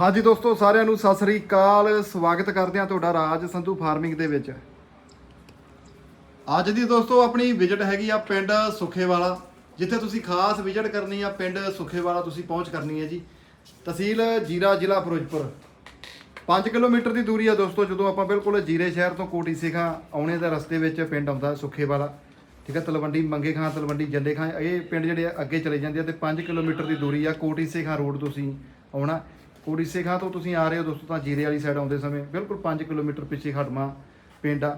ਹਾਂਜੀ ਦੋਸਤੋ, ਸਾਰਿਆਂ ਨੂੰ ਸਤਿ ਸ੍ਰੀ ਅਕਾਲ। ਸਵਾਗਤ ਕਰਦੇ ਹਾਂ ਤੁਹਾਡਾ ਰਾਜ ਸੰਧੂ ਫਾਰਮਿੰਗ ਦੇ ਵਿੱਚ। ਅੱਜ ਦੀ ਦੋਸਤੋ, ਆਪਣੀ ਵਿਜ਼ਿਟ ਹੈਗੀ ਆ ਪਿੰਡ ਸੁਖੇਵਾਲਾ, ਜਿੱਥੇ ਤੁਸੀਂ ਖਾਸ ਵਿਜ਼ਿਟ ਕਰਨੀ ਆ ਪਿੰਡ ਸੁਖੇਵਾਲਾ, ਤੁਸੀਂ ਪਹੁੰਚ ਕਰਨੀ ਹੈ ਜੀ। ਤਹਿਸੀਲ ਜੀਰਾ, ਜ਼ਿਲ੍ਹਾ ਫਿਰੋਜ਼ਪੁਰ। 5 ਕਿਲੋਮੀਟਰ ਦੀ ਦੂਰੀ ਆ ਦੋਸਤੋ, ਜਦੋਂ ਆਪਾਂ ਬਿਲਕੁਲ ਜੀਰੇ ਸ਼ਹਿਰ ਤੋਂ ਕੋਟੀ ਸਿਖਾ ਆਉਣੇ ਦਾ ਰਸਤੇ ਵਿੱਚ ਪਿੰਡ ਆਉਂਦਾ ਸੁਖੇਵਾਲਾ। ਠੀਕ ਹੈ ਤਲਵੰਡੀ ਮੰਗੇ ਖਾਂ, ਤਲਵੰਡੀ ਜੰਡੇ ਖਾਂ, ਇਹ ਪਿੰਡ ਜਿਹੜੇ ਆ ਅੱਗੇ ਚਲੇ ਜਾਂਦੇ ਆ ਤੇ 5 ਕਿਲੋਮੀਟਰ ਦੀ ਦੂਰੀ ਆ ਕੋਟੀ ਸਿਖਾ ਰੋਡ ਤੁਸੀਂ ਆਉਣਾ। ਕੋਟੀ ਸਿਖਾ ਤੋਂ ਤੁਸੀਂ ਆ ਰਹੇ ਹੋ ਦੋਸਤੋ ਤਾਂ ਜੀਰੇ ਵਾਲੀ ਸਾਈਡ ਆਉਂਦੇ ਸਮੇਂ। ਬਿਲਕੁਲ 5 ਕਿਲੋਮੀਟਰ ਪਿੱਛੇ ਖੜਮਾ ਪਿੰਡ ਆ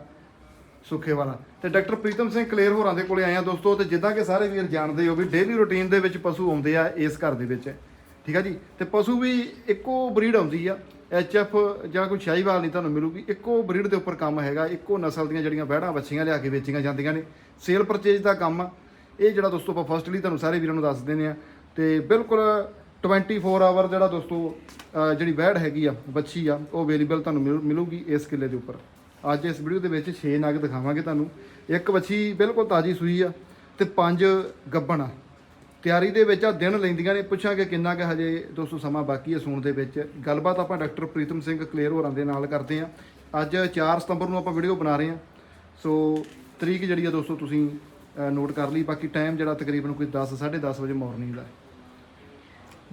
ਸੁੱਖੇ ਵਾਲਾ ਤੇ ਡਾਕਟਰ ਪ੍ਰੀਤਮ ਸਿੰਘ ਕਲੇਰ ਹੋਰਾਂ ਦੇ ਕੋਲੇ ਆਏ ਆ ਦੋਸਤੋ ਤੇ ਜਿੱਦਾਂ ਕਿ ਸਾਰੇ ਵੀਰ ਜਾਣਦੇ ਹੋ ਵੀ ਡੇਲੀ ਰੁਟੀਨ ਦੇ ਵਿੱਚ ਪਸ਼ੂ ਆਉਂਦੇ ਆ ਇਸ ਘਰ ਦੇ ਵਿੱਚ। ਠੀਕ ਆ ਜੀ? ਤੇ ਪਸ਼ੂ ਵੀ ਇੱਕੋ ਬਰੀਡ ਆਉਂਦੀ ਆ ਐਫ ਜਾਂ ਕੋਈ ਸ਼ਾਹੀਵਾਲ ਨਹੀਂ ਤੁਹਾਨੂੰ ਮਿਲੂਗੀ, ਇੱਕੋ ਬਰੀਡ ਦੇ ਉੱਪਰ ਕੰਮ ਹੈਗਾ, ਇੱਕੋ ਨਸਲ ਦੀਆਂ ਜਿਹੜੀਆਂ ਬਹਿੜਾਂ ਬੱਚੀਆਂ ਲਿਆ ਕੇ ਵੇਚੀਆਂ ਜਾਂਦੀਆਂ ਨੇ। ਸੇਲ ਪਰਚੇਜ ਦਾ ਕੰਮ ਆ। ਇਹ ਜਿਹੜਾ ਦੋਸਤੋ ਆਪਾਂ ਫਸਟਲੀ ਤੁਹਾਨੂੰ ਸਾਰੇ ਵੀਰਾਂ ਨੂੰ ਦੱਸ ਦਿੰਦੇ ਆ ਤੇ ਬਿਲਕੁਲ 24 ਆਵਰ ਜਿਹੜਾ ਦੋਸਤੋ, ਅਹ, ਜਿਹੜੀ ਬਹਿੜ ਹੈਗੀ ਆ ਬੱਚੀ ਆ, ਉਹ ਅਵੇਲੇਬਲ ਤੁਹਾਨੂੰ ਮਿਲ, ਮਿਲੂਗੀ ਇਸ ਕਿੱਲੇ ਦੇ ਉੱਪਰ। ਅੱਜ ਇਸ ਵੀਡੀਓ ਦੇ ਵਿੱਚ 6 ਨਗ ਦਿਖਾਵਾਂਗੇ ਤੁਹਾਨੂੰ। ਇੱਕ ਬੱਚੀ ਬਿਲਕੁਲ ਤਾਜੀ ਸੂਈ ਆ ਤੇ ਪੰਜ ਗੱਬਣ ਆ। ਤਿਆਰੀ ਦੇ ਵਿੱਚ ਆ, ਦਿਨ ਲੈਂਦੀਆਂ ਨੇ, ਪੁੱਛਾਂਗੇ ਕਿੰਨਾ ਕੁ ਹਜੇ ਦੋਸਤੋ ਸਮਾਂ ਬਾਕੀ ਹੈ ਸੂਣ ਦੇ ਵਿੱਚ। ਗੱਲਬਾਤ ਆਪਾਂ ਡਾਕਟਰ ਪ੍ਰੀਤਮ ਸਿੰਘ ਕਲੇਰ ਹੋਰਾਂ ਦੇ ਨਾਲ ਕਰਦੇ ਆ। ਅੱਜ 4 ਸਤੰਬਰ ਨੂੰ ਆਪਾਂ ਵੀਡੀਓ ਬਣਾ ਰਹੇ ਆ। ਸੋ ਤਰੀਕ ਜਿਹੜੀ ਆ ਦੋਸਤੋ ਤੁਸੀਂ ਨੋਟ ਕਰ ਲਈ। ਬਾਕੀ ਟਾਈਮ ਜਿਹੜਾ ਤਕਰੀਬਨ ਕੋਈ 10 10:30 ਵਜੇ ਮਾਰਨਿੰਗ ਦਾ ਹੈ।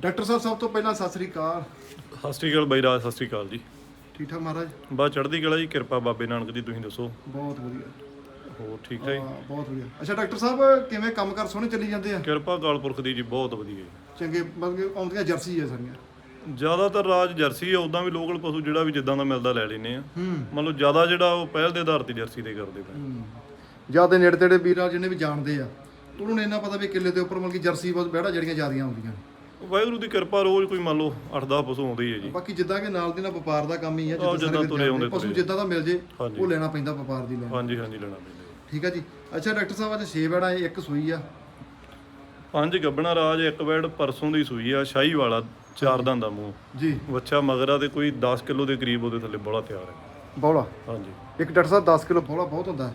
ਡਾਕਟਰ ਸਾਹਿਬ ਸਭ ਤੋਂ ਪਹਿਲਾਂ ਸਤਿ ਸ੍ਰੀ ਅਕਾਲ। ਸਤਿ ਸ਼੍ਰੀ ਅਕਾਲ ਬਾਈ ਰਾਜ ਸਤਿ ਸ਼੍ਰੀ ਅਕਾਲ ਜੀ। ਠੀਕ ਠਾਕ ਮਹਾਰਾਜ? ਬਸ ਚੜ੍ਹਦੀ ਕਲਾ ਜੀ ਕਿਰਪਾ ਬਾਬੇ ਨਾਨਕ ਦੀ ਤੁਸੀਂ ਦੱਸੋ? ਬਹੁਤ ਵਧੀਆ। ਹੋਰ ਠੀਕ ਠਾਕ ਜੀ? ਹਾਂ, ਬਹੁਤ ਵਧੀਆ। ਅੱਛਾ ਡਾਕਟਰ ਸਾਹਿਬ ਕਿਵੇਂ ਕੰਮ ਕਰ ਸੋਹਣੇ ਚੱਲੀ ਜਾਂਦੇ ਆ? ਕਿਰਪਾ ਕਾਲਪੁਰਖ ਦੀ ਜੀ ਬਹੁਤ ਵਧੀਆ ਜੀ। ਚੰਗੇ ਮਤਲਬ ਕਿ ਆਉਂਦੀਆਂ ਜਰਸੀ ਆ ਸਾਰੀਆਂ। ਜ਼ਿਆਦਾਤਰ ਰਾਜ ਜਰਸੀ ਆ ਉਦਾਂ ਵੀ ਲੋਕਲ ਪਸ਼ੂ ਜਿਹੜਾ ਵੀ ਜਿੱਦਾਂ ਦਾ ਮਿਲਦਾ ਲੈ ਲੈਨੇ ਆ। ਹੂੰ। ਮੰਨ ਲਓ ਜ਼ਿਆਦਾ ਜਿਹੜਾ ਉਹ ਪਹਿਲ ਦੇ ਆਧਾਰ ਤੇ ਜਰਸੀ ਦੇ ਕਰਦੇ ਪਏ। ਜ਼ਿਆਦਾ ਨੇੜੇ ਤੇੜੇ ਵੀਰਾਂ ਜਿਹਨੇ ਵੀ ਜਾਣਦੇ ਆ ਉਹਨਾਂ ਨੂੰ ਇੰਨਾ ਪਤਾ ਵੀ ਕਿੱਲੇ ਦੇ ਉੱਪਰ ਮਤਲਬ ਕਿ ਜਰਸੀ ਬਹੁਤ ਬਹਿੜਾ ਜਿਹੜੀਆਂ ਜ਼ਿਆਦੀਆਂ ਆਉਂਦੀਆਂ ਨੇ। ਵਾਹਿਗੁਰੂ ਦੀ ਕਿਰਪਾ ਰੋਜ਼ ਕੋਈ ਮੰਨ ਲਓ 8-10 ਪਸ਼ੂ ਆਉਂਦੇ ਹੀ ਜੀ। ਬਾਕੀ ਜਿੱਦਾਂ ਕਿ ਨਾਲ ਦੀ ਨਾਲ ਵਪਾਰ ਦਾ ਕੰਮ ਹੀ ਆਹੋ, ਜਿੱਦਾਂ ਸਾਰੇ ਤੁਰੇ। ਆਉਂਦੇ ਪਸ਼ੂ ਤੁਰੇ। ਜਿੱਦਾਂ ਦਾ ਮਿਲ ਜੇ ਹਾਂਜੀ। ਉਹ ਲੈਣਾ ਪੈਂਦਾ ਵਪਾਰ ਦੀ ਲੈਣ। ਹਾਂਜੀ ਹਾਂਜੀ ਲੈਣਾ ਪੈਂਦਾ ਜੀ। ਠੀਕ ਆ ਜੀ। ਅੱਛਾ ਡਾਕਟਰ ਸਾਹਿਬ ਅੱਜ 6 ਬੈੜਾ ਇੱਕ ਸੂਈ ਆ। ਪੰਜ ਗੱਬਣਾ ਰਾਜ ਇੱਕ ਬੈਡ ਪਰਸੋਂ ਦੀ ਸੂਈ ਆ ਸ਼ਾਹੀ ਵਾਲਾ ਚਾਰ ਦੰਦ ਦਾ ਮੂੰਹ। ਜੀ। ਬੱਚਾ ਮਗਰਾ ਤੇ ਕੋਈ 10 ਕਿਲੋ ਦੇ ਕਰੀਬ ਉਹਦੇ ਥੱਲੇ ਬੜਾ ਤਿਆਰ ਹੈ। ਬੌਲਾ ਹਾਂਜੀ। ਇੱਕ ਡਾਕਟਰ ਸਾਹਿਬ 10 ਕਿਲੋ ਬੌਲਾ ਬਹੁਤ ਹੁੰਦਾ। ਹੈ।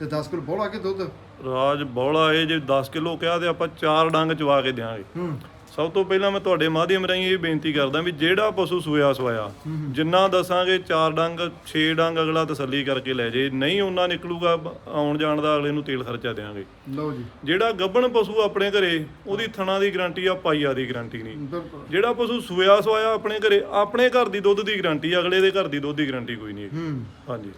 ਤੇ 10 ਕਿਲੋ ਬੌਲਾ ਕੇ ਦੁੱਧ? ਰਾਜ ਬੌਲਾ ਇਹ ਜੇ 10 ਕਿਲੋ ਕਿਹਾ ਤੇ ਆਪਾਂ ਚਾਰ ਡੰਗ ਚਵਾ ਕੇ ਦਿਆਂਗੇ। ਹੂੰ। ਸਭ ਤੋਂ ਪਹਿਲਾਂ ਮੈਂ ਤੁਹਾਡੇ ਮਾਧਿਅਮ ਰਾਹੀਂ ਇਹ ਬੇਨਤੀ ਕਰਦਾ ਵੀ ਜਿਹੜਾ ਪਸ਼ੂ ਸੂਇਆ ਸਵਾਇਆ ਜਿੰਨਾ ਦੱਸਾਂਗੇ ਚਾਰ ਡੰਗ 6 ਡੰਗ ਅਗਲਾ ਤਸੱਲੀ ਕਰਕੇ ਲੈ ਜੇ ਨਹੀਂ ਉਹਨਾਂ ਨਿਕਲੂਗਾ ਆਉਣ ਜਾਣ ਦਾ ਅਗਲੇ ਨੂੰ ਤੇਲ ਖਰਚਾ ਦੇਵਾਂਗੇ ਲਓ ਜੀ। ਜਿਹੜਾ ਗੱਬਣ ਪਸ਼ੂ ਆਪਣੇ ਘਰੇ ਉਹਦੀ ਥਣਾ ਦੀ ਗਾਰੰਟੀ ਆ ਪਾਈਆ ਦੀ ਗਾਰੰਟੀ ਨਹੀਂ। ਜਿਹੜਾ ਪਸ਼ੂ ਸੂਇਆ ਸਵਾਇਆ ਆਪਣੇ ਘਰੇ ਆਪਣੇ ਘਰ ਦੀ ਦੁੱਧ ਦੀ ਗਾਰੰਟੀ ਅਗਲੇ ਦੇ ਘਰ ਦੀ ਦੁੱਧ ਦੀ ਗਾਰੰਟੀ ਕੋਈ ਨਹੀਂ। ਹਾਂਜੀ।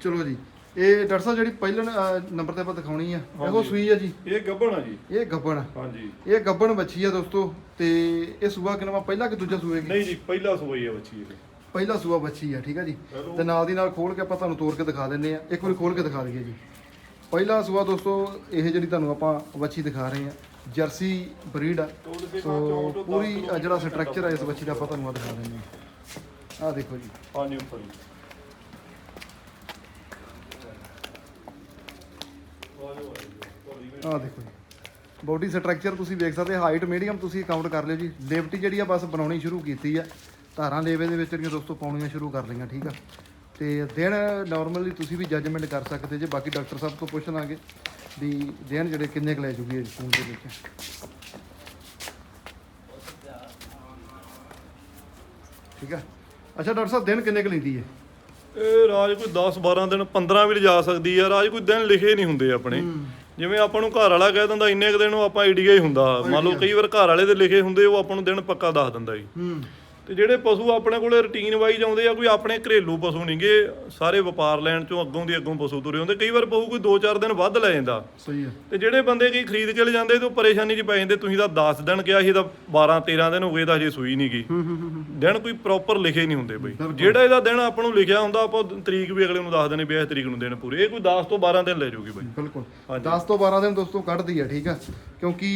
ਚਲੋ ਜੀ। ਇਹ ਡਾਕਟਰ ਸਾਹਿਬ ਜਿਹੜੀ ਪਹਿਲਣ ਨੰਬਰ ਤੇ ਆਪਾਂ ਦਿਖਾਉਣੀ ਆ ਇਹੋ ਸੂਈ ਆ ਜੀ। ਇਹ ਗੱਬਣ ਆ ਜੀ। ਇਹ ਗੱਬਣ ਆ। ਹਾਂਜੀ। ਇਹ ਗੱਬਣ ਬੱਚੀ ਆ ਦੋਸਤੋ ਤੇ ਇਹ ਸੂਆ ਕਿਨਵਾ ਪਹਿਲਾ ਕਿ ਦੂਜਾ ਸੂਏਗੀ ਨਹੀਂ ਜੀ ਪਹਿਲਾ ਸੂਈ ਆ ਬੱਚੀ ਇਹ। ਪਹਿਲਾ ਸੂਆ ਬੱਚੀ ਆ ਠੀਕ ਆ ਜੀ। ਤੇ ਨਾਲ ਦੀ ਨਾਲ ਖੋਲ ਕੇ ਆਪਾਂ ਤੁਹਾਨੂੰ ਤੋੜ ਕੇ ਦਿਖਾ ਦਿੰਨੇ ਆ। ਇੱਕ ਵਾਰੀ ਖੋਲ ਕੇ ਦਿਖਾ ਦਈਏ ਜੀ। ਪਹਿਲਾ ਸੂਆ ਦੋਸਤੋ ਇਹ ਜਿਹੜੀ ਤੁਹਾਨੂੰ ਆਪਾਂ ਬੱਚੀ ਦਿਖਾ ਰਹੇ ਆ ਜਰਸੀ ਬਰੀਡ ਆ। ਸੋ ਪੂਰੀ ਜਿਹੜਾ ਸਟਰਕਚਰ ਆ ਇਸ ਬੱਚੀ ਦਾ ਆਪਾਂ ਤੁਹਾਨੂੰ ਦਿਖਾ ਦਿੰਨੇ ਆ। ਆ ਦੇਖੋ ਜੀ। ਹਾਂਜੀ ਉੱਪਰ ਆ ਦੇਖੋ ਜੀ। ਬੋਡੀ ਸਟਰਕਚਰ ਤੁਸੀਂ ਵੇਖ ਸਕਦੇ, ਹਾਈਟ ਮੀਡੀਅਮ ਤੁਸੀਂ ਕਾਊਂਟ ਕਰ ਲਿਓ ਜੀ। ਲੇਵਟੀ ਜਿਹੜੀ ਆ, ਬਸ ਬਣਾਉਣੀ ਸ਼ੁਰੂ ਕੀਤੀ ਆ। ਧਾਰਾਂ ਲੇਵੇ ਦੇ ਵਿੱਚ ਜਿਹੜੀਆਂ ਦੋਸਤੋ ਪਾਉਣੀਆਂ ਸ਼ੁਰੂ ਕਰ ਲਈਆਂ, ਠੀਕ ਆ। ਤੇ ਦਿਨ ਨਾਰਮਲੀ ਤੁਸੀਂ ਵੀ ਜੱਜਮੈਂਟ ਕਰ ਸਕਦੇ ਜੇ, ਬਾਕੀ ਡਾਕਟਰ ਸਾਹਿਬ ਤੋਂ ਪੁੱਛ ਲਾਂਗੇ ਵੀ ਦਿਨ ਜਿਹੜੇ ਕਿੰਨੇ ਕੁ ਲੈ ਜੂਗੀ ਇਸ ਸਕੂਲ ਦੇ ਵਿੱਚ। ਠੀਕ ਆ? ਅੱਛਾ ਡਾਕਟਰ ਸਾਹਿਬ, ਦਿਨ ਕਿੰਨੇ ਕੁ ਲੈਂਦੀ ਹੈ? ਇਹ ਰਾਜ ਕੋਈ 10 12 ਦਿਨ 15 ਵੀ ਲਿਜਾ ਸਕਦੀ ਆ। ਰਾਜ ਕੋਈ ਦਿਨ ਲਿਖੇ ਨਹੀਂ ਹੁੰਦੇ ਆਪਣੇ। ਜਿਵੇਂ ਆਪਾਂ ਨੂੰ ਘਰ ਵਾਲਾ ਕਹਿ ਦਿੰਦਾ ਇੰਨੇ ਕੁ ਦਿਨ ਉਹ ਆਪਾਂ ਆਈਡੀਆ ਹੀ ਹੁੰਦਾ। ਮੰਨ ਲਓ ਕਈ ਵਾਰ ਘਰ ਵਾਲੇ ਦੇ ਲਿਖੇ ਹੁੰਦੇ ਉਹ ਆਪਾਂ ਨੂੰ ਦਿਨ ਪੱਕਾ ਦੱਸ ਦਿੰਦਾ ਜੀ। ਹੂੰ। ਤੇ ਜਿਹੜੇ ਪਸ਼ੂ ਆਪਣੇ ਕੋਲੇ ਰੁਟੀਨ ਵਾਈਜ਼ ਆਉਂਦੇ ਆ ਕੋਈ ਆਪਣੇ ਘਰੇਲੂ ਪਸ਼ੂ ਨਹੀਂਗੇ ਸਾਰੇ ਵਪਾਰ ਲੈਣ ਚੋਂ ਅੱਗੋਂ ਦੀ ਅੱਗੋਂ ਪਸ਼ੂ ਤੁਰੇ ਹੁੰਦੇ। ਕਈ ਵਾਰ ਪਸ਼ੂ ਕੋਈ 2-4 ਦਿਨ ਵੱਧ ਲੈ ਜਾਂਦਾ। ਸਹੀ ਹੈ ਤੇ ਜਿਹੜੇ ਬੰਦੇ ਕੀ ਖਰੀਦ ਕੇ ਲੈ ਜਾਂਦੇ ਤੇ ਉਹ ਪਰੇਸ਼ਾਨੀ 'ਚ ਪੈ ਜਾਂਦੇ ਤੁਸੀਂ ਤਾਂ 10 ਦਿਨ ਕਿਹਾ ਸੀ ਤਾਂ 12-13 ਦਿਨ ਹੋ ਗਏ ਤਾਂ ਹਜੇ ਸੂਈ ਨਹੀਂ ਗਈ ਦਿਨ ਕੋਈ ਪ੍ਰੋਪਰ ਲਿਖੇ ਨਹੀਂ ਹੁੰਦੇ ਬਈ। ਜਿਹੜਾ ਇਹਦਾ ਦਿਨ ਆਪਾਂ ਨੂੰ ਲਿਖਿਆ ਹੁੰਦਾ ਆਪਾਂ ਤਰੀਕ ਵੀ ਅਗਲੇ ਨੂੰ ਦੱਸ ਦੇਣੀ ਵੀ ਇਸ ਤਰੀਕ ਨੂੰ ਦਿਨ ਪੂਰੇ। ਇਹ ਕੋਈ 10 ਤੋਂ 12 ਦਿਨ ਲੈ ਜਾਊਗੀ ਬਈ। ਬਿਲਕੁਲ। 10 ਤੋਂ 12 ਦਿਨ ਦੋਸਤੋ ਕੱਢਦੀ ਆ ਠੀਕ ਆ? ਕਿਉਂਕਿ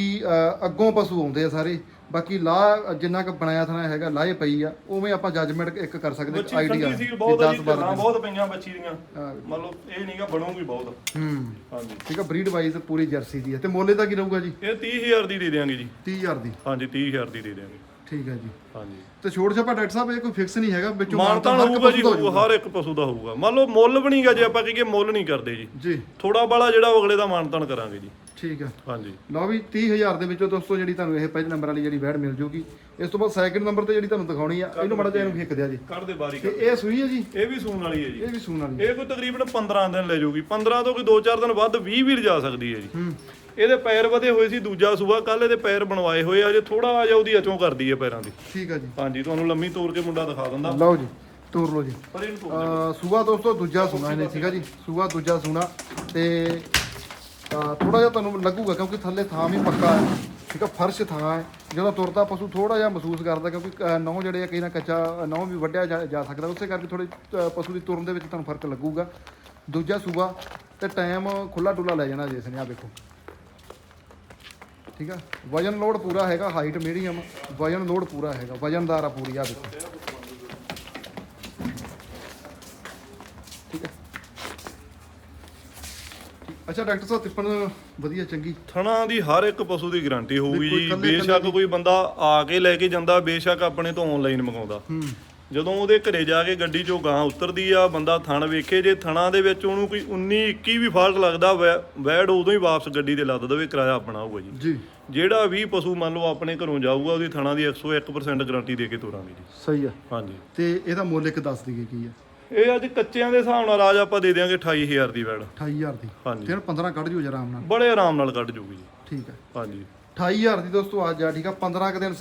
ਅੱਗੋਂ ਪਸ਼ੂ ਆਉਂਦੇ ਆ ਸਾਰੇ। ਬਾਕੀ ਲਾ ਜਿੰਨਾ ਕ ਬਣਾਇਆ ਥਣਾ ਹੈਗਾ ਲਾਹੇ ਪਈ ਆ ਉਵੇਂ ਆਪਾਂ ਜੱਜਮੈਂਟ ਇੱਕ ਕਰ ਸਕਦੇ ਆਈਡੀਆ ਸੀ ਬਹੁਤ ਆ ਜੀ ਘਰਾਂ ਬਹੁਤ ਪਈਆਂ ਬੱਚੀ ਦੀਆਂ। ਹਾਂ। ਮੰਨ ਲਓ ਇਹ ਨਹੀਂਗਾ ਬਣੂਗੀ ਬਹੁਤ। ਹੂੰ। ਹਾਂਜੀ। ਠੀਕ ਆ ਬਰੀਡ ਵਾਈਜ਼ ਪੂਰੀ ਜਰਸੀ ਦੀ ਆ। ਤੇ ਮੋਲੇ ਦਾ ਕੀ ਰਹੂਗਾ ਜੀ? ਇਹ 30000 ਦੀ ਦੇ ਦਿਆਂਗੇ ਜੀ। 30000 ਦੀ। ਹਾਂਜੀ 30000 ਦੀ ਦੇ ਦਿਆਂਗੇ। ਠੀਕ ਆ ਜੀ। ਹਾਂਜੀ। ਤੇ ਛੋੜ ਛਾਪਾ ਡਾਕਟਰ ਸਾਹਿਬ ਇਹ ਕੋਈ ਫਿਕਸ ਨਹੀਂ ਹੈਗਾ ਵਿੱਚੋਂ ਮਾਨਤਾਨ ਹਰ ਇੱਕ ਹੋਊਗਾ ਜੀ ਹੋ ਹਰ ਇੱਕ ਪਸ਼ੂ ਦਾ ਹੋਊਗਾ। ਮੰਨ ਲਓ ਮੁੱਲ ਵੀ ਨਹੀਂਗਾ ਜੇ ਆਪਾਂ ਕਹੀਏ ਮੁੱਲ ਨਹੀਂ ਕਰਦੇ ਜੀ। ਜੀ। ਥੋੜਾ ਬਾਲਾ ਜਿਹੜਾ ਅਗਲੇ ਦਾ ਮਾਨਤਾਨ ਕਰਾਂਗੇ ਜੀ। ਠੀਕ ਹੈ ਹਾਂਜੀ। ਲਓ ਵੀ 30000 ਦੇ ਵਿੱਚੋਂ ਦੋਸਤੋ ਜਿਹੜੀ ਤੁਹਾਨੂੰ ਇਹ ਪਹਿਲੇ ਨੰਬਰ ਵਾਲੀ ਜਿਹੜੀ ਵੈੜ ਮਿਲ ਜੂਗੀ ਇਸ ਤੋਂ ਬਾਅਦ ਸੈਕਿੰਡ ਨੰਬਰ ਤੇ ਜਿਹੜੀ ਤੁਹਾਨੂੰ ਦਿਖਾਉਣੀ ਆ ਇਹਨੂੰ ਮਾੜਾ ਜਿਹਾ ਇਹਨੂੰ ਖਿੱਕ ਦਿਆ ਜੀ। ਕੱਢ ਦੇ ਬਾਰੀ ਤੇ ਇਹ ਸੂਈ ਹੈ ਜੀ? ਇਹ ਵੀ ਸੂਣ ਵਾਲੀ ਹੈ ਜੀ। ਇਹ ਵੀ ਸੂਣ ਵਾਲੀ ਇਹ ਕੋਈ ਤਕਰੀਬਨ 15 ਦਿਨ ਲੈ ਜਾਊਗੀ 15 ਤੋਂ ਕੋਈ 2-4 ਦਿਨ ਵੱਧ 20 ਵੀ ਲਿਜਾ ਸਕਦੀ ਹੈ ਜੀ। ਹੂੰ। ਇਹਦੇ ਪੈਰ ਵਧੇ ਹੋਏ ਸੀ ਦੂਜਾ ਸੂਆ ਕੱਲ ਇਹਦੇ ਪੈਰ ਬਣਵਾਏ ਹੋਏ ਆ ਜੇ ਥੋੜਾ ਜਿਹਾ ਉਹਦੀ ਅਚੋਂ ਕਰਦੀ ਹੈ ਪੈਰਾਂ ਦੀ। ਠੀਕ ਹੈ ਜੀ। ਹਾਂਜੀ ਤੁਹਾਨੂੰ ਲੰਮੀ ਤੋੜ ਕੇ ਮੁੰਡਾ ਦਿਖਾ ਦਿੰਦਾ। ਲਓ ਜੀ ਤੋਰ ਲਓ ਜੀ। ਪਰ ਇਹਨੂੰ ਅਹ ਸੂਆ ਦੋਸਤੋ ਦੂਜਾ ਸੁਣਾ ਇਹਨੇ ਸੀਗਾ ਜੀ। ਸੂਆ ਦੂਜਾ ਸੁਣਾ ਤੇ ਥੋੜਾ ਜਿਹਾ ਤੁਹਾਨੂੰ ਲੱਗੂਗਾ ਕਿਉਂਕਿ ਥੱਲੇ ਥਾਂ ਵੀ ਪੱਕਾ ਹੈ, ਠੀਕ ਹੈ ਫਰਸ਼ ਥਾਂ ਹੈ। ਜਦੋਂ ਤੁਰਦਾ ਪਸ਼ੂ ਥੋੜਾ ਜਿਹਾ ਮਹਿਸੂਸ ਕਰਦਾ ਕਿਉਂਕਿ ਨਹੁੰ ਜਿਹੜੇ ਆ ਕਈ ਨਾ ਕੱਚਾ ਨਹੁੰ ਵੀ ਵੱਢਿਆ ਜਾ ਜਾ ਸਕਦਾ, ਉਸੇ ਕਰਕੇ ਥੋੜੇ ਪਸ਼ੂ ਦੀ ਤੁਰਨ ਦੇ ਵਿੱਚ ਤੁਹਾਨੂੰ ਫ਼ਰਕ ਲੱਗੂਗਾ। ਦੂਜਾ ਸੂਬਾ ਤੇ ਟਾਈਮ ਖੁੱਲਾ ਡੁੱਲਾ ਲੈ ਜਾਣਾ ਜਿਸ ਨੇ ਆ ਵੇਖੋ। ਠੀਕ ਆ, ਵਜਨ ਲੋਡ ਪੂਰਾ ਹੈਗਾ, ਹਾਈਟ ਮੀਡੀਅਮ, ਵਜਨ ਲੋਡ ਪੂਰਾ ਹੈਗਾ, ਵਜਨਦਾਰ ਆ ਪੂਰੀ ਆ ਵੇਖੋ ਠੀਕ ਹੈ ਠੀਕ। ਅੱਛਾ ਡਾਕਟਰ ਸਾਹਿਬ ਤਿੱਪਣ ਵਧੀਆ ਚੰਗੀ। ਥਣਾ ਦੀ ਹਰ ਇੱਕ ਪਸ਼ੂ ਦੀ ਗਾਰੰਟੀ ਹੋਊਗੀ ਜੀ। ਬੇਸ਼ੱਕ ਕੋਈ ਬੰਦਾ ਆ ਕੇ ਲੈ ਕੇ ਜਾਂਦਾ ਬੇਸ਼ੱਕ ਆਪਣੇ ਤੋਂ ਆਨਲਾਈਨ ਮੰਗਾਉਂਦਾ। ਜਦੋਂ ਉਹਦੇ ਘਰੇ ਜਾ ਕੇ ਗੱਡੀ ਚੋਂ ਗਾਂ ਉਤਰਦੀ ਆ ਬੰਦਾ ਥਣ ਵੇਖੇ ਜੇ ਥਣਾ ਦੇ ਵਿੱਚ ਉਹਨੂੰ ਕੋਈ 19 21 ਵੀ ਫਾਲਟ ਲੱਗਦਾ ਵੈੜ ਉਦੋਂ ਹੀ ਵਾਪਸ ਗੱਡੀ ਤੇ ਲੱਦ ਦੇਵੇ ਕਿਰਾਇਆ ਆਪਣਾ ਹੋਊਗਾ ਜੀ। ਜੀ। ਜਿਹੜਾ ਵੀ ਪਸ਼ੂ ਮੰਨ ਲਓ ਆਪਣੇ ਘਰੋਂ ਜਾਊਗਾ ਉਹਦੀ ਥਣਾ ਦੀ 101% ਗਾਰੰਟੀ ਦੇ ਕੇ ਤੋਰਾਂਗੇ ਜੀ। ਸਹੀ ਆ। ਹਾਂਜੀ। ਤੇ ਇਹਦਾ ਮੁੱਲ ਇੱਕ ਦੱਸ ਦਈਏ ਕੀ ਆ? ਇਹ ਅੱਜ ਕੱਚਿਆਂ ਦੇ ਹਿਸਾਬ ਨਾਲ ਰਾਜ ਆਪਾਂ ਦੇ ਦਿਆਂਗੇ 28000 ਦੀ ਵੈੜ। 28000 ਦੀ। ਹਾਂਜੀ। ਤੇ 15 ਕੱਢ ਜੂ ਆਰਾਮ ਨਾਲ। ਬੜੇ ਆਰਾਮ ਨਾਲ ਕੱਢ ਜੂਗੀ ਜੀ। ਠੀਕ ਹੈ। ਹਾਂਜੀ। 28000 ਦੀ ਦੋਸਤੋ ਅੱਜ ਆ ਠੀਕ ਆ। 15 ਕੁ ਦਿਨ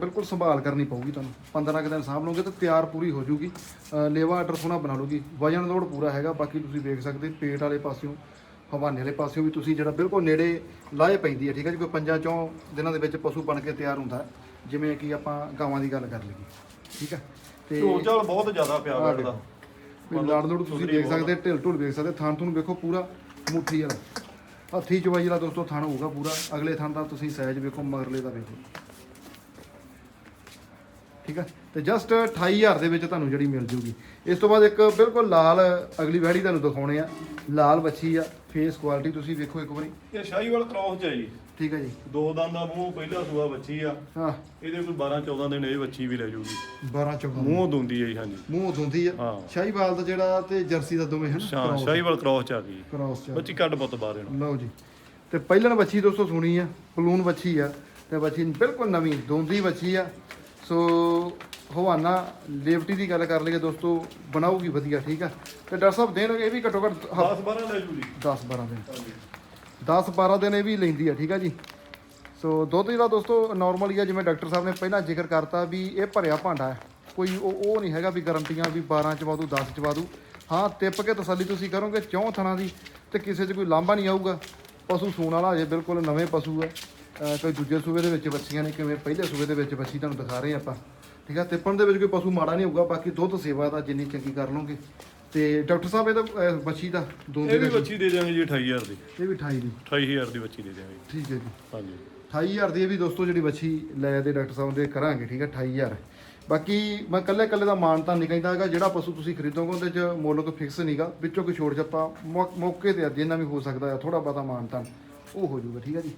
ਬਿਲਕੁਲ ਸੰਭਾਲ ਕਰਨੀ ਪਊਗੀ ਤੁਹਾਨੂੰ। 15 ਕੁ ਦਿਨ ਸਾਂਭ ਲਓਗੇ ਤਾਂ ਤਿਆਰ ਪੂਰੀ ਹੋ ਜੂਗੀ। ਲੇਵਾ ਆਰਡਰ ਸੋਨਾ ਬਣਾ ਲੂਗੀ ਵਜਨ ਲੋਡ ਪੂਰਾ ਹੈਗਾ ਬਾਕੀ ਤੁਸੀਂ ਵੇਖ ਸਕਦੇ ਪੇਟ ਵਾਲੇ ਪਾਸਿਓਂ ਹਵਾਨੇ ਵਾਲੇ ਪਾਸਿਓਂ ਵੀ ਤੁਸੀਂ ਜਿਹੜਾ ਬਿਲਕੁਲ ਨੇੜੇ ਲਾਏ ਪੈਂਦੀ ਹੈ ਠੀਕ ਹੈ ਜੀ। ਕੋਈ ਪੰਜਾਂ ਚੋਂ ਦਿਨਾਂ ਦੇ ਵਿੱਚ ਪਸ਼ੂ ਬਣ ਕੇ ਤਿਆਰ ਹੁੰਦਾ ਜਿਵੇਂ ਕਿ ਆਪਾਂ ਗਾਵਾਂ ਦੀ ਗੱਲ ਕਰ ਲਈਏ ਠੀਕ ਹੈ। ਤੇ ਚਾਲ ਬਹੁਤ ਜ਼ਿਆਦਾ ਪਿਆ ਵੈੜ ਦਾ। ਵੀ ਲੜ ਲੋੜ ਤੁਸੀਂ ਦੇਖ ਸਕਦੇ ਢਿਲ ਢੁਲ ਵੇਖ ਸਕਦੇ ਥਣ ਤੁਹਾਨੂੰ ਵੇਖੋ ਪੂਰਾ ਮੁੱਠੀ ਵਾਲਾ। ਹੱਥੀ ਚਵਾਈ ਵਾਲਾ ਦੋਸਤੋ ਥਣ ਹੋਊਗਾ ਪੂਰਾ। ਅਗਲੇ ਥਣ ਦਾ ਤੁਸੀਂ ਸਾਈਜ਼ ਵੇਖੋ ਮਗਰਲੇ ਦਾ ਵੇਖੋ। ਠੀਕ ਹੈ ਤੇ ਜਸਟ 28000 ਦੇ ਵਿੱਚ ਤੁਹਾਨੂੰ ਜਿਹੜੀ ਮਿਲ ਜੂਗੀ। ਇਸ ਤੋਂ ਬਾਅਦ ਇੱਕ ਬਿਲਕੁਲ ਲਾਲ ਅਗਲੀ ਵੈੜੀ ਤੁਹਾਨੂੰ ਦਿਖਾਉਣੇ ਆ। ਲਾਲ ਬੱਚੀ ਆ ਫੇਸ ਕੁਆਲਿਟੀ ਤੁਸੀਂ ਵੇਖੋ ਇੱਕ ਵਾਰੀ। ਇਹ ਸ਼ਾਹੀਵਾਲ ਕ੍ਰੋਸ ਚ ਹੈ ਜੀ। ਠੀਕ ਹੈ ਜੀ। ਦੋ ਦੰਦ ਦਾ ਮੂੰਹ ਪਹਿਲਾ ਸੂਆ ਬੱਚੀ ਆ। ਹਾਂ। ਇਹਦੇ ਕੋਈ 12 14 ਦਿਨ ਇਹ ਬੱਚੀ ਵੀ ਲੈ ਜਾਊਗੀ 12 14 ਮੂੰਹ ਦੁੰਦੀ ਹੈ ਜੀ ਹਾਂਜੀ। ਮੂੰਹ ਧੁੰਦੀ ਆ। ਹਾਂ। ਸ਼ਾਹੀਵਾਲ ਦਾ ਜਿਹੜਾ ਤੇ ਜਰਸੀ ਦਾ ਦੋਵੇਂ ਹਨ? ਸ਼ਾ ਸ਼ਾਹੀਵਾਲ ਕ੍ਰੋਸ ਚ ਆ ਗਈ। ਕ੍ਰਾਸ ਚ ਬੱਚੀ ਕੱਢ ਪੁੱਤ ਬਾਹਰ ਇਹਨੂੰ। ਲਓ ਜੀ। ਤੇ ਪਹਿਲਣ ਬੱਚੀ ਦੋਸਤੋ ਸੁਣੀ ਆ ਪਲੂਨ ਬੱਚੀ ਆ। ਤੇ ਬੱਚੀ ਬਿਲਕੁਲ ਨਵੀਂ ਦੋਂਦੀ ਬੱਚੀ ਆ। ਸੋ ਹਵਾਨਾ ਲੇਵਟੀ ਦੀ ਗੱਲ ਕਰ ਲਈਏ ਦੋਸਤੋ ਬਣਾਉਗੀ ਵਧੀਆ ਠੀਕ ਆ? ਤੇ ਡਾਕਟਰ ਸਾਹਿਬ ਦਿਨ ਇਹ ਵੀ ਘੱਟੋ ਘੱਟ 10 12 ਲੈ ਜੂਗੀ। 10 12 ਦਿਨ। 10 12 ਦਿਨ ਇਹ ਵੀ ਲੈਂਦੀ ਆ ਠੀਕ ਆ ਜੀ? ਸੋ ਦੁੱਧ ਜਿਹੜਾ ਦੋਸਤੋ ਨਾਰਮਲ ਹੀ ਆ ਜਿਵੇਂ ਡਾਕਟਰ ਸਾਹਿਬ ਨੇ ਪਹਿਲਾਂ ਜ਼ਿਕਰ ਕਰਤਾ ਵੀ ਇਹ ਭਰਿਆ ਭਾਂਡਾ ਹੈ। ਕੋਈ ਉਹ ਉਹ ਨਹੀਂ ਹੈਗਾ ਵੀ ਗਰੰਟੀਆਂ ਵੀ 12 ਚ ਵਾਦੂ 10 ਚ ਵਾਦੂ ਹਾਂ ਟਿੱਪ ਕੇ ਤਸੱਲੀ ਤੁਸੀਂ ਕਰੋਗੇ ਚੌਂ ਥਣਾ ਦੀ ਤੇ ਕਿਸੇ 'ਚ ਕੋਈ ਲਾਂਭਾ ਨਹੀਂ ਆਊਗਾ। ਪਸ਼ੂ ਸੂਣ ਵਾਲਾ ਅਜੇ ਬਿਲਕੁਲ ਨਵੇਂ ਪਸ਼ੂ ਹੈ। ਕੋਈ ਦੂਜੇ ਸੂਬੇ ਦੇ ਵਿੱਚ ਬੱਚੀਆਂ ਨੇ ਕਿਵੇਂ ਪਹਿਲੇ ਸੂਬੇ ਦੇ ਵਿੱਚ ਬੱਚੀ ਤੁਹਾਨੂੰ ਦਿਖਾ ਰਹੇ ਆਪਾਂ। ਠੀਕ ਆ ਟਿੱਪਣ ਦੇ ਵਿੱਚ ਕੋਈ ਪਸ਼ੂ ਮਾੜਾ ਨਹੀਂ ਹੋਊਗਾ ਬਾਕੀ ਦੁੱਧ ਸੇਵਾ ਦਾ ਜਿੰਨੀ ਚੰਗੀ ਕਰ ਲਓਗੇ। ਤੇ ਡਾਕਟਰ ਸਾਹਿਬ ਇਹਦਾ ਅਹ, ਬੱਚੀ ਦਾ ਦੋਂਦੇ ਇਹ ਵੀ ਦਾ ਬੱਚੀ ਦੇ ਦਿਆਂਗੇ ਜੀ 28000 ਦੀ। ਇਹ ਵੀ 28 ਦੀ। 28000 ਦੀ ਬੱਚੀ ਦੇ ਦਿਆਂਗੇ ਠੀਕ ਹੈ ਜੀ। ਹਾਂਜੀ। 28000 ਦੀ ਇਹ ਵੀ ਦੋਸਤੋ ਜਿਹੜੀ ਬੱਚੀ ਲੈ ਦੇ ਡਾਕਟਰ ਸਾਹਿਬ ਦੇ ਕਰਾਂਗੇ ਠੀਕ ਹੈ 28000 ਬਾਕੀ ਮੈਂ ਕੱਲੇ ਕੱਲੇ ਦਾ ਮਾਨਤਾ ਨਹੀਂ ਕਹਿੰਦਾ ਹੈਗਾ ਜਿਹੜਾ ਪਸ਼ੂ ਤੁਸੀਂ ਖਰੀਦੋਗੇ ਉਹਦੇ 'ਚ ਮੁੱਲ ਕੋਈ ਫਿਕਸ ਨਹੀਂਗਾ ਵਿੱਚੋਂ ਕੋਈ ਛੋੜ ਛੱਪਾ ਮੌਕੇ ਤੇ ਜਿੰਨਾ ਵੀ ਹੋ ਸਕਦਾ ਹੈ ਥੋੜਾ ਬਹੁਤਾ ਮਾਨਤਾ ਉਹ ਹੋ ਜਾਊਗਾ ਠੀਕ ਹੈ ਜੀ।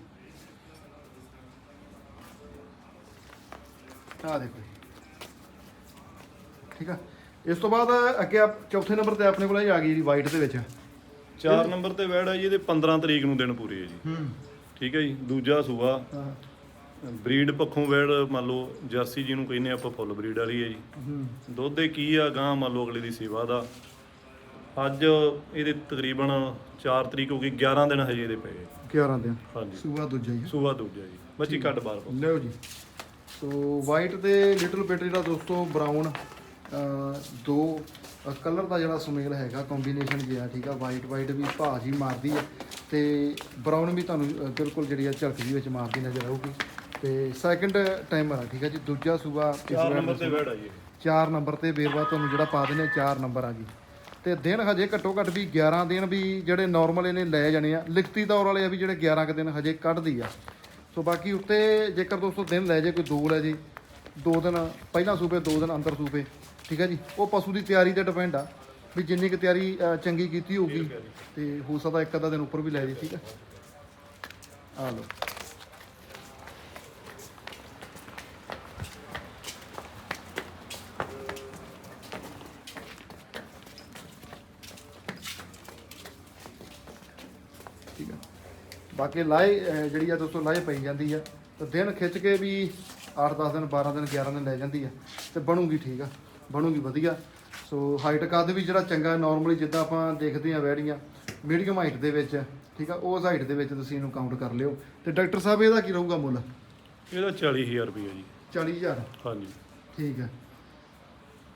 ਆ ਦੇਖੋ ਜੀ। ਠੀਕ ਆ। ਇਸ ਤੋਂ ਬਾਅਦ ਅੱਗੇ ਆ ਚੌਥੇ ਨੰਬਰ ਤੇ ਆਪਣੇ ਕੋਲ ਇਹ ਆ ਗਈ ਜੀ ਵਾਈਟ ਦੇ ਵਿੱਚ। 4 ਨੰਬਰ ਤੇ ਵੈੜ ਆ ਜੀ ਇਹਦੇ 15 ਤਰੀਕ ਨੂੰ ਦਿਨ ਪੂਰੇ ਹੈ ਜੀ। ਹੂੰ। ਠੀਕ ਹੈ ਜੀ ਦੂਜਾ ਸੂਆ। ਹਾਂ। ਬਰੀਡ ਪੱਖੋਂ ਵੈੜ ਮੰਨ ਲਓ ਜਰਸੀ ਜਿਹਨੂੰ ਕਹਿੰਦੇ ਆਪਾਂ ਫੁੱਲ ਬਰੀਡ ਵਾਲੀ ਹੈ ਜੀ। ਹੂੰ। ਦੁੱਧ ਦੇ ਕੀ ਆ ਗਾਂ ਮੰਨ ਲਓ ਅਗਲੇ ਦੀ ਸੇਵਾ ਦਾ। ਅੱਜ ਇਹਦੇ ਤਕਰੀਬਨ 4 ਤਰੀਕ ਹੋ ਗਈ 11 ਦਿਨ ਹਜੇ ਇਹਦੇ ਪਏ। 11 ਦਿਨ। ਹਾਂਜੀ। ਸੂਆ ਦੂਜਾ ਹੀ ਸੂਆ ਦੂਜਾ ਜੀ। ਬੱਚੀ ਕੱਢ ਬਾਰ ਪਾਓ। ਲਓ ਜੀ। ਸੋ ਵਾਈਟ ਤੇ ਲਿਟਲ ਬਿਟ ਜਿਹੜਾ ਦੋਸਤੋ ਬਰਾਊਨ ਦੋ ਕਲਰ ਦਾ ਜਿਹੜਾ ਸੁਮੇਲ ਹੈਗਾ ਕੰਬੀਨੇਸ਼ਨ ਜਿਹਾ ਠੀਕ ਆ? ਵਾਈਟ ਵਾਈਟ ਵੀ ਭਾਜੀ ਮਾਰਦੀ ਹੈ ਤੇ ਬਰਾਊਨ ਵੀ ਤੁਹਾਨੂੰ ਬਿਲਕੁਲ ਜਿਹੜੀ ਆ ਝਲਕ ਦੀ ਵਿੱਚ ਮਾਰਦੀ ਨਜ਼ਰ ਆਊਗੀ। ਤੇ ਸੈਕੰਡ ਟਾਈਮਰ ਆ ਠੀਕ ਆ ਜੀ? ਦੂਜਾ ਸੂਬਾ ਚਾਰ ਨੰਬਰ ਤੇ ਵੈੜ ਆ ਜੀ। ਇਹ। ਚਾਰ ਨੰਬਰ ਤੇ ਬੇਰਵਾ ਤੁਹਾਨੂੰ ਜਿਹੜਾ ਪਾ ਦਿੰਦੇ ਆ, ਚਾਰ ਨੰਬਰ ਆ ਜੀ। ਤੇ ਦਿਨ ਹਜੇ ਘੱਟੋ ਘੱਟ ਵੀ 11 ਦਿਨ ਵੀ ਜਿਹੜੇ ਨਾਰਮਲ ਇਹਨੇ ਲੈ ਜਾਣੇ ਆ। ਲਿਖਤੀ ਤੌਰ ਵਾਲੇ ਆ ਵੀ ਜਿਹੜੇ 11 ਕੁ ਦਿਨ ਹਜੇ ਕੱਢਦੀ ਆ। ਸੋ ਬਾਕੀ ਉੱਤੇ ਜੇਕਰ ਦੋਸਤੋ ਦਿਨ ਲੈ ਜੇ ਕੋਈ ਦੋ ਲੈ ਜੇ ਦੋ ਦਿਨ ਪਹਿਲਾਂ ਸੂਬੇ ਦੋ ਦਿਨ ਅੰਦਰ ਸੂਬੇ ਠੀਕ ਹੈ ਜੀ? ਉਹ ਪਸ਼ੂ ਦੀ ਤਿਆਰੀ ਤੇ ਡਿਪੈਂਡ ਆ ਵੀ ਜਿੰਨੀ ਕੁ ਤਿਆਰੀ ਚੰਗੀ ਕੀਤੀ ਹੋਊਗੀ ਤੇ ਹੋ ਸਕਦਾ ਇੱਕ ਅੱਧਾ ਦਿਨ ਉੱਪਰ ਵੀ ਲੈ ਜੇ ਠੀਕ ਹੈ? ਆ ਲਓ ਠੀਕ ਹੈ ਬਾਕੀ ਲਾਏ ਜਿਹੜੀ ਆ ਦੋਸਤੋ ਲਾਏ ਪਈ ਜਾਂਦੀ ਆ ਤੇ ਦਿਨ ਖਿੱਚ ਕੇ ਵੀ 8-10 ਦਿਨ 12 ਦਿਨ 11 ਦਿਨ ਲੈ ਜਾਂਦੀ ਆ ਤੇ ਬਣੂਗੀ ਠੀਕ ਆ ਬਣੂਗੀ ਵਧੀਆ। ਸੋ ਹਾਈਟ ਕੱਦ ਵੀ ਜਿਹੜਾ ਚੰਗਾ ਨਾਰਮਲੀ ਜਿੱਦਾਂ ਆਪਾਂ ਦੇਖਦੇ ਆ ਵੈੜੀਆਂ ਮੀਡੀਅਮ ਹਾਈਟ ਦੇ ਵਿੱਚ ਠੀਕ ਆ ਉਸ ਹਾਈਟ ਦੇ ਵਿੱਚ ਤੁਸੀਂ ਇਹਨੂੰ ਕਾਊਂਟ ਕਰ ਲਿਓ। ਤੇ ਡਾਕਟਰ ਸਾਹਿਬ ਇਹਦਾ ਕੀ ਰਹੂਗਾ ਮੁੱਲ? ਇਹਦਾ 40000 ਰੁਪਏ ਜੀ। 40000 ਹਾਂਜੀ। ਠੀਕ ਹੈ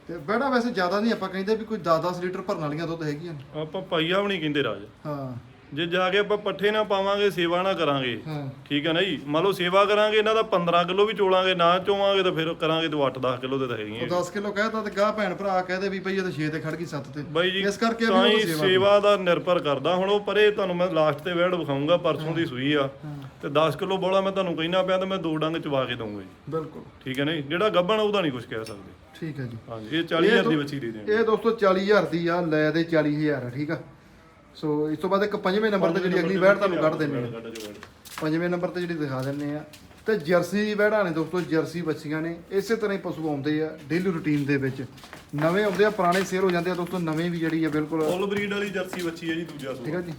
ਤੇ ਬੈੜਾ ਵੈਸੇ ਜ਼ਿਆਦਾ ਨਹੀਂ ਆਪਾਂ ਕਹਿੰਦੇ ਵੀ ਕੋਈ 10-10 ਲੀਟਰ ਭਰਨ ਵਾਲੀਆਂ ਦੁੱਧ ਹੈਗੀਆਂ ਨੇ। ਆਪਾਂ ਪਾਈਆ ਵੀ ਨਹੀਂ ਕਹਿੰਦੇ ਰਾਜ। ਹਾਂ। ਜੇ ਜਾ ਕੇ ਆਪਾਂ ਪੱਠੇ ਨਾ ਪਾਵਾਂਗੇ ਸੇਵਾ ਨਾ ਕਰਾਂਗੇ। ਹਾਂ। ਠੀਕ ਹੈ ਨਾ ਜੀ? ਮੰਨ ਲਓ ਸੇਵਾ ਕਰਾਂਗੇ ਇਹਨਾਂ ਦਾ 15 ਕਿਲੋ ਵੀ ਚੋਲਾਂਗੇ ਨਾ ਚੋਵਾਂਗੇ ਤਾਂ ਫਿਰ ਕਰਾਂਗੇ ਤਾਂ 8-10 ਕਿਲੋ ਦੇ ਤਾਂ ਹੈਗੀਆਂ ਉਹ 10 ਕਿਲੋ ਕਹਿਤਾ ਤੇ ਗਾਹ ਭੈਣ ਭਰਾ ਕਹਦੇ ਵੀ ਭਈ ਇਹ ਤਾਂ 6 ਤੇ ਖੜ ਗਈ 7 ਤੇ। ਬਾਈ ਜੀ ਇਸ ਕਰਕੇ ਵੀ ਤਾਂ ਉਹ ਹੀ ਸੇਵਾ ਦਾ ਨਿਰਭਰ ਕਰਦਾ। ਹੁਣ ਉਹ ਪਰੇ ਤੁਹਾਨੂੰ ਮੈਂ ਲਾਸਟ ਤੇ ਵੈੜ ਵਿਖਾਊਂਗਾ ਪਰਸੋਂ ਦੀ ਸੂਈ ਆ। ਤੇ 10 ਕਿਲੋ ਬੋਲਾ ਮੈਂ ਤੁਹਾਨੂੰ ਕਹਿਣਾ ਪਿਆ ਤੇ ਮੈਂ ਦੋ ਡੰਗ ਚਵਾ ਕੇ ਦਊਂਗਾ ਜੀ। ਬਿਲਕੁਲ। ਠੀਕ ਹੈ ਨਾ ਜਿਹੜਾ ਗੱਬਣ ਉਹਦਾ ਨਹੀਂ ਕੁਝ ਕਹਿ ਸਕਦੇ। ਠੀਕ ਹੈ ਜੀ। ਹਾਂਜੀ ਇਹ 40000 ਦੀ ਬੱਚੀ ਦੇ ਦੇਣਗੇ ਇਹ ਦੋਸਤੋ 40000 ਦੀ ਆ ਲੈ ਦੇ 40000 ਆ ਠੀਕ ਆ? ਸੋ ਇਸ ਤੋਂ ਬਾਅਦ ਇੱਕ ਪੰਜਵੇਂ ਨੰਬਰ ਤੇ ਜਿਹੜੀ ਅਗਲੀ ਵੈੜ ਤੁਹਾਨੂੰ ਕੱਢ ਦਿੰਨੇ ਆ ਪੰਜਵੇਂ ਨੰਬਰ ਤੇ ਜਿਹੜੀ ਦਿਖਾ ਦਿੰਨੇ ਆ ਤੇ ਜਰਸੀ ਵੈੜਾਂ ਨੇ ਦੋਸਤੋ ਜਰਸੀ ਬੱਚੀਆਂ ਨੇ। ਇਸੇ ਤਰ੍ਹਾਂ ਹੀ ਪਸ਼ੂ ਆਉਂਦੇ ਆ ਡੇਲੀ ਰੂਟੀਨ ਦੇ ਵਿੱਚ। ਨਵੇਂ ਆਉਂਦੇ ਆ ਪੁਰਾਣੇ ਸੇਲ ਹੋ ਜਾਂਦੇ ਆ ਦੋਸਤੋ ਨਵੇਂ ਵੀ ਜਿਹੜੀ ਆ ਬਿਲਕੁਲ। ਫੁੱਲ ਬਰੀਡ ਵਾਲੀ ਜਰਸੀ ਬੱਚੀ ਹੈ ਜੀ ਦੂਜਾ ਠੀਕ ਸੂਆ ਆ ਜੀ।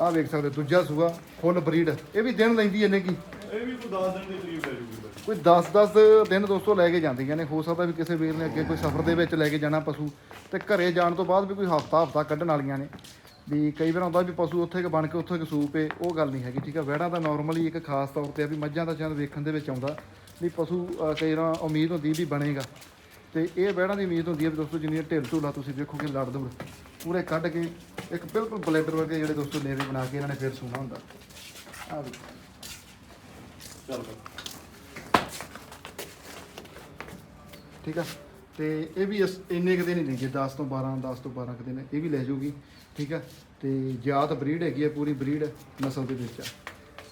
ਆਹ ਵੇਖ ਸਕਦੇ ਹੋ, ਦੂਜਾ ਸੂਆ ਫੁੱਲ ਬਰੀਡ ਇਹ ਵੀ ਦਿਨ ਲੈਂਦੀ ਇਹਨੇ ਕੀ? ਇਹ ਵੀ ਕੋਈ 10 ਦਿਨ ਦੇ ਕਰੀਬ ਲੈ ਜੂਗੀ ਬੱਚੀ ਕੋਈ 10-10 ਦਿਨ ਦੋਸਤੋ ਲੈ ਕੇ ਜਾਂਦੀਆਂ ਨੇ। ਹੋ ਸਕਦਾ ਵੀ ਕਿਸੇ ਵੀਰ ਨੇ ਅੱਗੇ ਕੋਈ ਸਫ਼ਰ ਦੇ ਵਿੱਚ ਲੈ ਕੇ ਜਾਣਾ ਪਸ਼ੂ। ਤੇ ਘਰੇ ਜਾਣ ਤੋਂ ਬਾਅਦ ਵੀ ਕੋਈ ਹਫਤਾ ਹਫਤਾ ਕੱਢਣ ਵਾਲੀਆਂ ਨੇ। ਵੀ ਕਈ ਵਾਰ ਆਉਂਦਾ ਵੀ ਪਸ਼ੂ ਉੱਥੇ ਕਿ ਬਣ ਕੇ ਉੱਥੇ ਕਿ ਸੂਪ ਏ ਉਹ ਗੱਲ ਨਹੀਂ ਹੈਗੀ ਠੀਕ ਆ? ਵਹਿੜਾਂ ਦਾ ਨਾਰਮਲੀ ਇੱਕ ਖਾਸ ਤੌਰ ਤੇ ਆ ਵੀ ਮੱਝਾਂ ਦਾ ਚੰਦ ਵੇਖਣ ਦੇ ਵਿੱਚ ਆਉਂਦਾ ਵੀ ਪਸ਼ੂ ਕਈ ਵਾਰ ਉਮੀਦ ਹੁੰਦੀ ਵੀ ਬਣੇਗਾ। ਤੇ ਇਹ ਵਹਿੜਾਂ ਦੀ ਉਮੀਦ ਹੁੰਦੀ ਹੈ ਵੀ ਦੋਸਤੋ ਜਿੰਨੀਆਂ ਢਿੱਲ ਢੂਲਾ ਤੁਸੀਂ ਵੇਖੋਗੇ ਲੜ ਦੂੜ ਪੂਰੇ ਕੱਢ ਕੇ ਇੱਕ ਬਿਲਕੁਲ ਬਲੈਡਰ ਵਰਗੇ ਜਿਹੜੇ ਦੋਸਤੋ ਨੇਵੇ ਬਣਾ ਕੇ ਇਹਨਾਂ ਨੇ ਫਿਰ ਸੂਣਾ ਹੁੰਦਾ। ਆ ਵੀ। ਚੱਲ ਠੀਕ ਆ? ਤੇ ਇਹ ਵੀ ਇਸ- ਇੰਨੇ ਕੁ ਦਿਨ ਹੀ ਲੈਂਦੇ 10 ਤੋਂ 12 10 ਤੋਂ 12 ਕੁ ਦਿਨ ਇਹ ਵੀ ਲੈ ਜਾਊਗੀ ਠੀਕ ਆ? ਤੇ ਜਾਤ ਬਰੀਡ ਹੈਗੀ ਆ ਪੂਰੀ ਬਰੀਡ ਨਸਲ ਦੇ ਵਿੱਚ ਆ।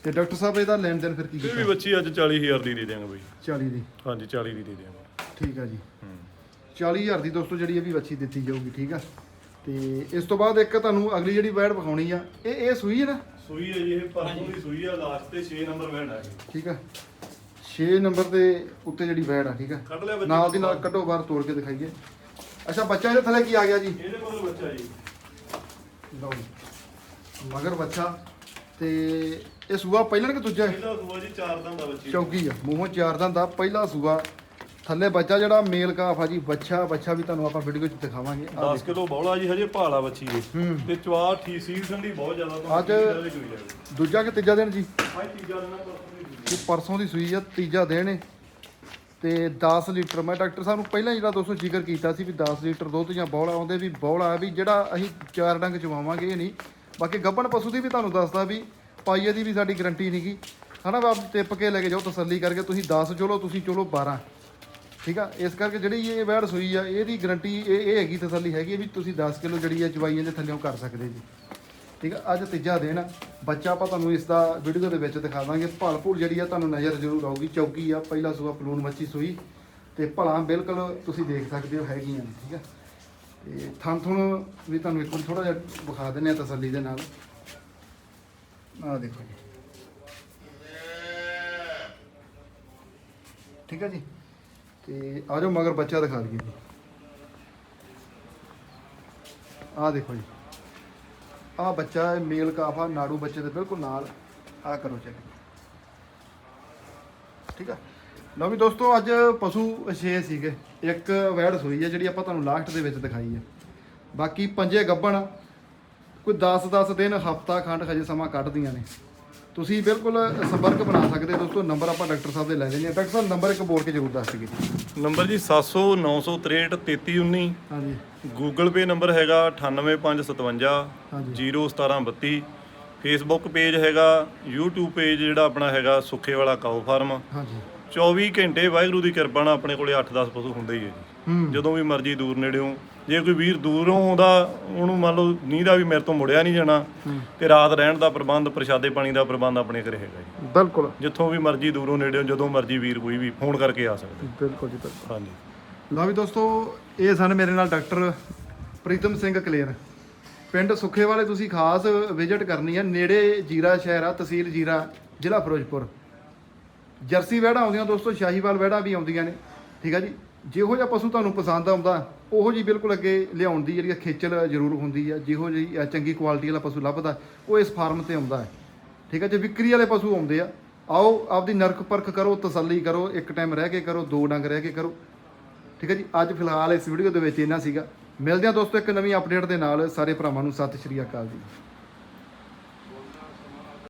ਤੇ ਡਾਕਟਰ ਸਾਹਿਬ ਇਹਦਾ ਲੈਣ ਦੇਣ ਫਿਰ ਕੀ ਇਹ ਵੀ ਕੀਤਾ ਬੱਚੀ ਅੱਜ 40000 ਦੀ ਦੇ ਦਿਆਂਗੇ ਬਈ। 40 ਦੀ? ਹਾਂਜੀ 40 ਦੀ ਦੇ ਦਿਆਂਗੇ। ਠੀਕ ਆ ਜੀ। ਹੂੰ। 40000 ਦੀ ਦੋਸਤੋ ਜਿਹੜੀ ਇਹ ਵੀ ਬੱਚੀ ਦਿੱਤੀ ਜਾਊਗੀ ਠੀਕ ਆ? ਤੇ ਇਸ ਤੋਂ ਬਾਅਦ ਇੱਕ ਤੁਹਾਨੂੰ ਅਗਲੀ ਜਿਹੜੀ ਵੈੜ ਵਿਖਾਉਣੀ ਆ ਇਹ ਇਹ ਸੂਈ ਹੈ ਨਾ? ਸੂਈ ਹੈ ਜੀ ਇਹ ਪਰਸੋਂ ਦੀ ਸੂਈ ਆ ਲਾਸਟ ਤੇ 6 ਨੰਬਰ ਵੈਣ ਹੈ ਠੀਕ ਆ? 6 ਨੰਬਰ ਦੇ ਉੱਤੇ ਜਿਹੜੀ ਵੈੜ ਆ ਠੀਕ ਆ ਕੱਢ ਲਿਆ ਬੱਚੀ ਨਾਲ ਦੀ ਨਾਲ ਕੱਢੋ ਬਾਹਰ ਤੋੜ ਕੇ ਦਿਖਾਈਏ ਅੱਛਾ ਬੱਚਾ ਇਹਦੇ ਥੱਲੇ ਕੀ ਆ ਗਿਆ ਜੀ ਇਹਦੇ ਕੋਲ ਬੱਚਾ ਜੀ ਲਓ ਜੀ। ਮਗਰ ਬੱਚਾ ਤੇ ਇਹ ਸੂਆ ਪਹਿਲਾਂ ਕਿ ਦੂਜਾ ਹੈ? ਇਹਦਾ ਸੂਆ ਜੀ ਚਾਰ ਦੰਦ ਦਾ ਬੱਚੀ ਚੌਕੀ ਆ ਮੂੰਹੋਂ ਚਾਰ ਦੰਦ ਦਾ ਪਹਿਲਾ ਸੂਆ ਥੱਲੇ ਬੱਚਾ ਜਿਹੜਾ ਮੇਲ ਕਾਫ ਆ ਜੀ ਬੱਚਾ ਬੱਚਾ ਵੀ ਤੁਹਾਨੂੰ ਆਪਾਂ ਵੀਡੀਓ 'ਚ ਦਿਖਾਵਾਂਗੇ ਆਹ 10 ਕਿਲੋ ਬੌਲਾ ਜੀ ਹਜੇ ਭਾਲਾ ਬੱਚੀ ਹੈ ਹੂੰ। ਤੇ ਚਵਾ ਠੀ ਸੀਲ ਠੰਡੀ ਬਹੁਤ ਜ਼ਿਆਦਾ ਤੁਹਾਨੂੰ ਅੱਜ- ਜਾਵੇ। ਦੂਜਾ ਕਿ ਤੀਜਾ ਦਿਨ ਜੀ ਅੱਜ ਤੀਜਾ ਦਿਨ ਆ ਪਰਸੋਂ ਦੀ ਸੂਈ। ਇਹ ਪਰਸੋਂ ਦੀ ਸੂਈ ਆ, ਤੀਜਾ ਦਿਨ ਹੈ ਤੇ 10 ਲੀਟਰ, ਮੈਂ ਡਾਕਟਰ ਸਾਹਿਬ ਨੂੰ ਪਹਿਲਾਂ ਜਿਹੜਾ ਦੋਸਤੋ ਜ਼ਿਕਰ ਕੀਤਾ ਸੀ ਵੀ 10 ਲੀਟਰ ਦੁੱਧ ਜਾਂ ਬੌਲਾ ਆਉਂਦੇ ਵੀ ਬੌਲਾ ਵੀ ਜਿਹੜਾ ਅਸੀਂ ਚਾਰ ਡੰਗ ਚਵਾਵਾਂਗੇ, ਇਹ ਨਹੀਂ। ਬਾਕੀ ਗੱਬਣ ਪਸ਼ੂ ਦੀ ਵੀ ਤੁਹਾਨੂੰ ਦੱਸਦਾ ਵੀ ਪਾਈਏ ਦੀ ਵੀ ਸਾਡੀ ਗਰੰਟੀ ਨਹੀਂਗੀ ਹਨਾ ਬਾਪ ਟਿੱਪ ਕੇ ਲੈ ਕੇ ਜਾਓ, ਤਸੱਲੀ ਕਰਕੇ ਤੁਸੀਂ 10 ਚਲੋ, ਤੁਸੀਂ ਚੋਲੋ 12 ਠੀਕ ਆ? ਇਸ ਕਰਕੇ ਜਿਹੜੀ ਇਹ ਵੈੜ ਸੂਈ ਆ, ਇਹਦੀ ਗਰੰਟੀ, ਇਹ ਇਹ ਹੈਗੀ ਤਸੱਲੀ ਹੈਗੀ ਵੀ ਤੁਸੀਂ 10 ਕਿਲੋ ਜਿਹੜੀ ਆ ਚਵਾਈਆਂ ਦੇ ਥੱਲੇੋਂ ਕਰ ਸਕਦੇ ਜੀ। ਠੀਕ ਆ? ਅੱਜ ਤੀਜਾ ਦਿਨ। ਆ ਬੱਚਾ ਆਪਾਂ ਤੁਹਾਨੂੰ ਇਸ ਦਾ ਵੀਡੀਓ ਦੇ ਵਿੱਚ ਦਿਖਾ ਦਾਂਗੇ। ਭਲ ਭੁਲ ਜਿਹੜੀ ਆ ਤੁਹਾਨੂੰ ਨਜ਼ਰ ਜ਼ਰੂਰ ਆਊਗੀ। ਚੌਕੀ ਆ, ਪਹਿਲਾ ਸੂਆ ਪਲੂਨ ਮੱਛੀ ਸੂਈ। ਤੇ ਭਲਾ ਬਿਲਕੁਲ ਤੁਸੀਂ ਦੇਖ ਸਕਦੇ ਹੋ ਹੈਗੀਆਂ ਨੇ, ਠੀਕ ਆ? ਤੇ ਥਣ ਥਣ ਵੀ ਤੁਹਾਨੂੰ ਇੱਕ ਵਾਰ ਥੋੜਾ ਜਿਹਾ ਵਿਖਾ ਦਿੰਨੇ ਆ ਤਸੱਲੀ ਦੇ ਨਾਲ। ਆਹ ਦੇਖੋ ਜੀ। ਠੀਕ ਹੈ ਜੀ? ਤੇ ਆ ਜਾਓ ਮਗਰ ਬੱਚਾ ਦਿਖਾ ਦਈਏ ਜੀ। ਆਹ ਦੇਖੋ ਜੀ। ਆਹ ਬੱਚਾ ਮੇਲ ਕਾਫਾ ਨਾੜੂ ਬੱਚੇ ਦੇ ਬਿਲਕੁਲ ਨਾਲ। ਆ ਕਰੋ ਚੈੱਕ ਠੀਕ ਆ? ਲਓ ਵੀ ਦੋਸਤੋ ਅੱਜ ਪਸ਼ੂ 6 ਸੀਗੇ। ਇੱਕ ਵੈੜ ਸੂਈ ਹੈ ਜਿਹੜੀ ਆਪਾਂ ਤੁਹਾਨੂੰ ਲਾਸਟ ਦੇ ਵਿੱਚ ਦਿਖਾਈ ਹੈ। ਬਾਕੀ ਪੰਜੇ ਗੱਬਣ ਕੋਈ 10-10 ਦਿਨ ਹਫਤਾ ਖੰਡ ਹਜੇ ਸਮਾਂ ਕੱਢਦੀਆਂ ਨੇ। ਤੁਸੀਂ ਬਿਲਕੁਲ ਸੰਪਰਕ ਬਣਾ ਸਕਦੇ ਦੋਸਤੋ। ਨੰਬਰ ਆਪਾਂ ਡਾਕਟਰ ਸਾਹਿਬ ਦੇ ਲੈ ਲੈਣੇ ਆ ਡਾਕਟਰ ਸਾਹਿਬ ਨੰਬਰ ਇੱਕ ਬੋਲ ਕੇ ਜ਼ਰੂਰ ਦੱਸ ਦਿਓ ਨੰਬਰ ਜੀ 700 963 3319 ਹਾਂਜੀ। ਗੂਗਲ ਪੇ ਨੰਬਰ ਹੈਗਾ 98557 ਹਾਂਜੀ। 01732 ਫੇਸਬੁੱਕ ਪੇਜ ਹੈਗਾ YouTube ਪੇਜ ਜਿਹੜਾ ਆਪਣਾ ਹੈਗਾ ਸੁੱਖੇ ਵਾਲਾ ਕਾਓ ਫਾਰਮ ਹਾਂਜੀ। 24 ਘੰਟੇ ਵਾਹਿਗੁਰੂ ਦੀ ਕਿਰਪਾ ਨਾਲ ਆਪਣੇ ਕੋਲੇ 8-10 ਪਸ਼ੂ ਹੁੰਦੇ ਹੀ ਹੈ ਜੀ। ਜਦੋਂ ਵੀ ਮਰਜ਼ੀ ਦੂਰ ਨੇੜਿਓਂ ਜੇ ਕੋਈ ਵੀਰ ਦੂਰੋਂ ਆਉਂਦਾ ਉਹਨੂੰ ਮੰਨ ਲਓ ਨੀਂਹ ਦਾ ਵੀ ਮੇਰੇ ਤੋਂ ਮੁੜਿਆ ਨਹੀਂ ਜਾਣਾ ਤੇ ਰਾਤ ਰਹਿਣ ਦਾ ਪ੍ਰਬੰਧ ਪ੍ਰਸ਼ਾਦੇ ਪਾਣੀ ਦਾ ਪ੍ਰਬੰਧ ਆਪਣੇ ਘਰੇ ਹੈਗਾ ਜੀ। ਬਿਲਕੁਲ। ਜਿੱਥੋਂ ਵੀ ਮਰਜ਼ੀ ਦੂਰੋਂ ਨੇੜਿਓਂ ਜਦੋਂ ਮਰਜ਼ੀ ਵੀਰ ਕੋਈ ਵੀ ਫੋਨ ਕਰਕੇ ਆ ਸਕਦਾ। ਬਿਲਕੁਲ ਜੀ ਬਿਲਕੁਲ। ਹਾਂਜੀ। ਲਓ ਵੀ ਦੋਸਤੋ, ਇਹ ਸਨ ਮੇਰੇ ਨਾਲ ਡਾਕਟਰ ਪ੍ਰੀਤਮ ਸਿੰਘ ਕਲੇਰ। ਪਿੰਡ ਸੁੱਖੇ ਵਾਲੇ ਤੁਸੀਂ ਖਾਸ ਵਿਜ਼ਿਟ ਕਰਨੀ ਹੈ ਨੇੜੇ ਜੀਰਾ ਸ਼ਹਿਰ ਆ, ਤਹਿਸੀਲ ਜੀਰਾ, ਜ਼ਿਲ੍ਹਾ ਫਿਰੋਜ਼ਪੁਰ। ਜਰਸੀ ਵਹਿੜਾ ਆਉਂਦੀਆਂ ਦੋਸਤੋ, ਸ਼ਾਹੀਵਾਲ ਵਹਿੜਾ ਵੀ ਆਉਂਦੀਆਂ ਨੇ, ਠੀਕ ਆ ਜੀ? ਜਿਹੋ ਜਿਹਾ ਪਸ਼ੂ ਤੁਹਾਨੂੰ ਪਸੰਦ ਆਉਂਦਾ, ਉਹੋ ਜੀ ਬਿਲਕੁਲ ਅੱਗੇ ਲਿਆਉਣ ਦੀ ਜਿਹੜੀ ਖੇਚਲ ਜ਼ਰੂਰ ਹੁੰਦੀ ਆ, ਜਿਹੋ ਜਿਹੀ ਚੰਗੀ ਕੁਆਲਿਟੀ ਵਾਲਾ ਪਸ਼ੂ ਲੱਭਦਾ, ਉਹ ਇਸ ਫਾਰਮ ਤੇ ਆਉਂਦਾ ਹੈ। ਠੀਕ ਹੈ ਜੇ? ਵਿਕਰੀ ਵਾਲੇ ਪਸ਼ੂ ਆਉਂਦੇ ਆ। ਆਓ, ਆਪਦੀ ਨਰਕ ਪਰਖ ਕਰੋ, ਤਸੱਲੀ ਕਰੋ, ਇੱਕ ਟਾਈਮ ਰਹਿ ਕੇ ਕਰੋ, ਦੋ ਡੰਗ ਰਹਿ ਕੇ ਕਰੋ। ਠੀਕ ਹੈ ਜੀ, ਅੱਜ ਫਿਲਹਾਲ ਇਸ ਵੀਡੀਓ ਦੇ ਵਿੱਚ ਇੰਨਾ ਸੀਗਾ। ਮਿਲਦੇ ਹਾਂ ਦੋਸਤੋ ਇੱਕ ਨਵੀਂ ਅਪਡੇਟ ਦੇ ਨਾਲ। ਸਾਰੇ ਭਰਾਵਾਂ ਨੂੰ ਸਤਿ ਸ਼੍ਰੀ ਅਕਾਲ ਜੀ।